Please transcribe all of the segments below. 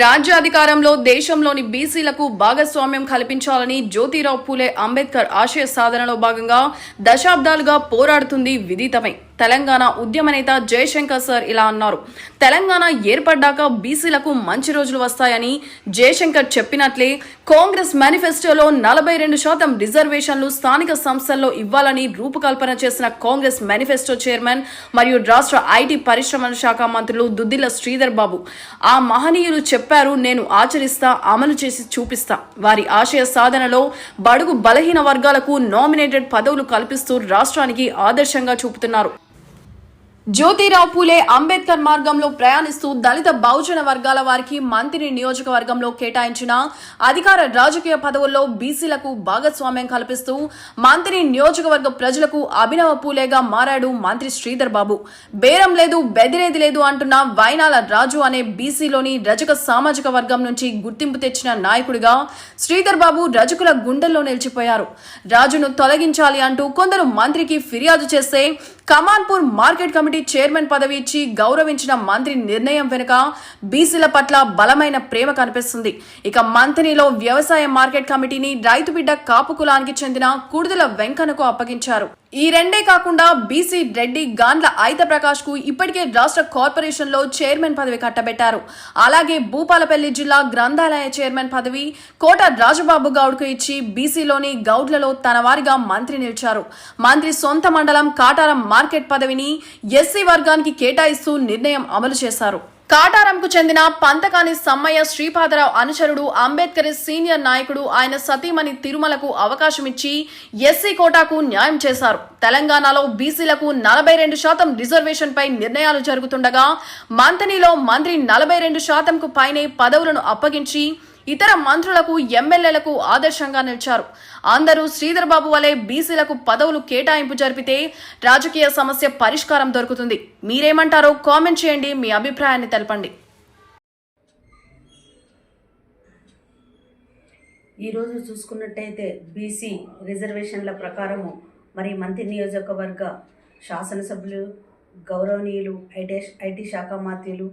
రాజ్యాధికారంలో దేశంలోని బీసీలకు భాగస్వామ్యం కల్పించాలని జ్యోతిరావు పూలే అంబేద్కర్ ఆశయ సాధనలో భాగంగా దశాబ్దాలుగా పోరాడుతుంది విదితమై. తెలంగాణ ఉద్యమ నేత జయశంకర్ సార్ ఇలా అన్నారు. తెలంగాణ ఏర్పడ్డాక బీసీలకు మంచి రోజులు వస్తాయని జయశంకర్ చెప్పినట్లే కాంగ్రెస్ మేనిఫెస్టోలో నలభై రెండు శాతం రిజర్వేషన్లు స్థానిక సంస్థల్లో ఇవ్వాలని రూపకల్పన చేసిన కాంగ్రెస్ మేనిఫెస్టో చైర్మన్ మరియు రాష్ట్ర ఐటీ పరిశ్రమల శాఖ మంత్రులు దుద్దిల్ల శ్రీధర్ బాబు. ఆ మహనీయులు చెప్పారు నేను ఆచరిస్తా అమలు చేసి చూపిస్తా. వారి ఆశయ సాధనలో బడుగు బలహీన వర్గాలకు నామినేటెడ్ పదవులు కల్పిస్తూ రాష్ట్రానికి ఆదర్శంగా చూపుతున్నారు. జ్యోతిరావు పూలే అంబేద్కర్ మార్గంలో ప్రయాణిస్తూ దళిత బహుజన వర్గాల వారికి మంత్రి నియోజకవర్గంలో కేటాయించిన అధికార రాజకీయ పదవుల్లో బీసీలకు భాగస్వామ్యం కల్పిస్తూ మంత్రి నియోజకవర్గ ప్రజలకు అభినవ పూలేగా మారాడు మంత్రి శ్రీధర్ బాబు. బేరం లేదు బెదిరేది లేదు అంటున్న వైనాల రాజు అనే బీసీలోని రజక సామాజిక వర్గం నుంచి గుర్తింపు తెచ్చిన నాయకుడిగా శ్రీధర్ బాబు రజకుల గుండెల్లో నిలిచిపోయారు. రాజును తొలగించాలి అంటూ కొందరు మంత్రికి ఫిర్యాదు చేస్తే కమాన్పూర్ మార్కెట్ కమిటీ చైర్మన్ పదవి ఇచ్చి గౌరవించిన మంత్రి నిర్ణయం వెనుక బీసీల పట్ల బలమైన ప్రేమ కనిపిస్తుంది. ఇక మంత్రిలో వ్యవసాయ మార్కెట్ కమిటీని రైతు బిడ్డ కాపు కులానికి చెందిన కుడుదల వెంకన్నకు అప్పగించారు. ఈ రెండే కాకుండా బీసీ రెడ్డి గాండ్ల ఐత ప్రకాష్కు ఇప్పటికే రాష్ట్ర కార్పొరేషన్లో చైర్మన్ పదవి కట్టబెట్టారు. అలాగే భూపాలపల్లి జిల్లా గ్రంథాలయ చైర్మన్ పదవి కోట రాజబాబు గౌడ్కు ఇచ్చి బీసీలోని గౌడ్లలో తన వారిగా మంత్రి నిలిచారు. మంత్రి సొంత మండలం కాటారం మార్కెట్ పదవిని ఎస్సీ వర్గానికి కేటాయిస్తూ నిర్ణయం అమలు చేశారు. కాటారంకు చెందిన పంతకాని సమ్మయ్య శ్రీపాదరావు అనుచరుడు అంబేద్కర్ సీనియర్ నాయకుడు ఆయన సతీమణి తిరుమలకు అవకాశం ఇచ్చి ఎస్సీ కోటాకు న్యాయం చేశారు. తెలంగాణలో బీసీలకు నలభై రెండు శాతం రిజర్వేషన్పై నిర్ణయాలు జరుగుతుండగా మంతనిలో మంత్రి నలభై రెండు శాతంకు పైనే పదవులను అప్పగించి ఇతర మంత్రులకు ఎమ్మెల్యేలకు ఆదర్శంగా నిలిచారు. అందరూ శ్రీధర్ బాబు వలె బీసీలకు పదవులు కేటాయింపు జరిపితే రాజకీయ సమస్య పరిష్కారం దొరుకుతుంది. మీరేమంటారో కామెంట్ చేయండి మీ అభిప్రాయాన్ని తెలపండి. ఈరోజు చూసుకున్నట్టయితే బీసీ రిజర్వేషన్ల ప్రకారము మరి మంత్రి నియోజకవర్గ శాసనసభ్యులు గౌరవనీయులు ఐటీ ఐటీ శాఖ మాత్యులు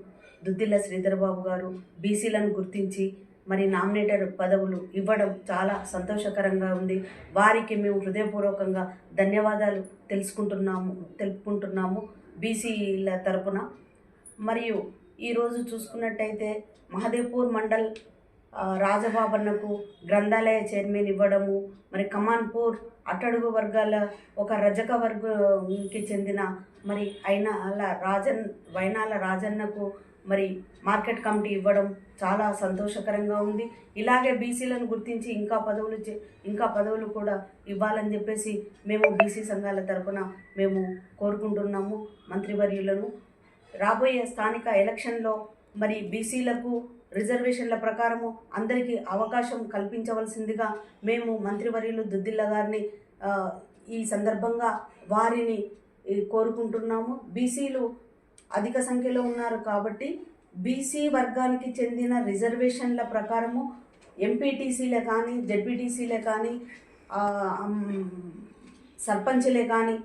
దుద్దిల్ల శ్రీధర్బాబు గారు బీసీలను గుర్తించి మరి నామినేటర్ పదవులు ఇవ్వడం చాలా సంతోషకరంగా ఉంది. వారికి మేము హృదయపూర్వకంగా ధన్యవాదాలు తెలుసుకుంటున్నాము తెలుపుకుంటున్నాము బీసీల తరపున. మరియు ఈరోజు చూసుకున్నట్టయితే మహదేవ్పూర్ మండల్ రాజబాబన్నకు గ్రంథాలయ చైర్మన్ ఇవ్వడము మరి కమాన్పూర్ అట్టడుగు వర్గాల ఒక రజక వర్గంకి చెందిన మరి అయినాల రాజన్ వైనాల రాజన్నకు మరి మార్కెట్ కమిటీ ఇవ్వడం చాలా సంతోషకరంగా ఉంది. ఇలాగే బీసీలను గుర్తించి ఇంకా పదవులు చే- ఇంకా పదవులు కూడా ఇవ్వాలని చెప్పేసి మేము బీసీ సంఘాల తరఫున మేము కోరుకుంటున్నాము. మంత్రివర్యులను రాబోయే స్థానిక ఎలక్షన్లో మరి బీసీలకు రిజర్వేషన్ల ప్రకారము అందరికీ అవకాశం కల్పించవలసిందిగా మేము మంత్రివర్యులు దుద్దిల్ల గారిని ఈ సందర్భంగా వారిని కోరుకుంటున్నాము. బీసీలు అధిక సంఖ్యలో ఉన్నారు కాబట్టి బీసీ వర్గానికి చెందిన రిజర్వేషన్ల ప్రకారము ఎంపీటీసీలే కానీ జడ్పీటీసీలే కానీ సర్పంచ్లే కానీ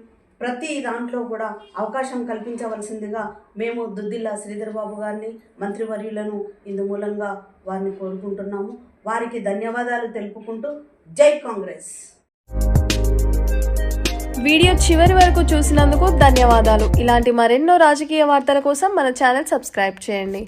ప్రతి దాంట్లో కూడా అవకాశం కల్పించవలసిందిగా మేము దుద్దిల్లా శ్రీధర్ బాబు గారిని మంత్రివర్యులను ఇందు మూలంగా వారిని కోరుకుంటున్నాము. వారికి ధన్యవాదాలు తెలుపుకుంటూ జై కాంగ్రెస్. వీడియో చివరి వరకు చూసినందుకు ధన్యవాదాలు. ఇలాంటి మరెన్నో రాజకీయ వార్తల కోసం మన ఛానల్ సబ్స్క్రైబ్ చేయండి.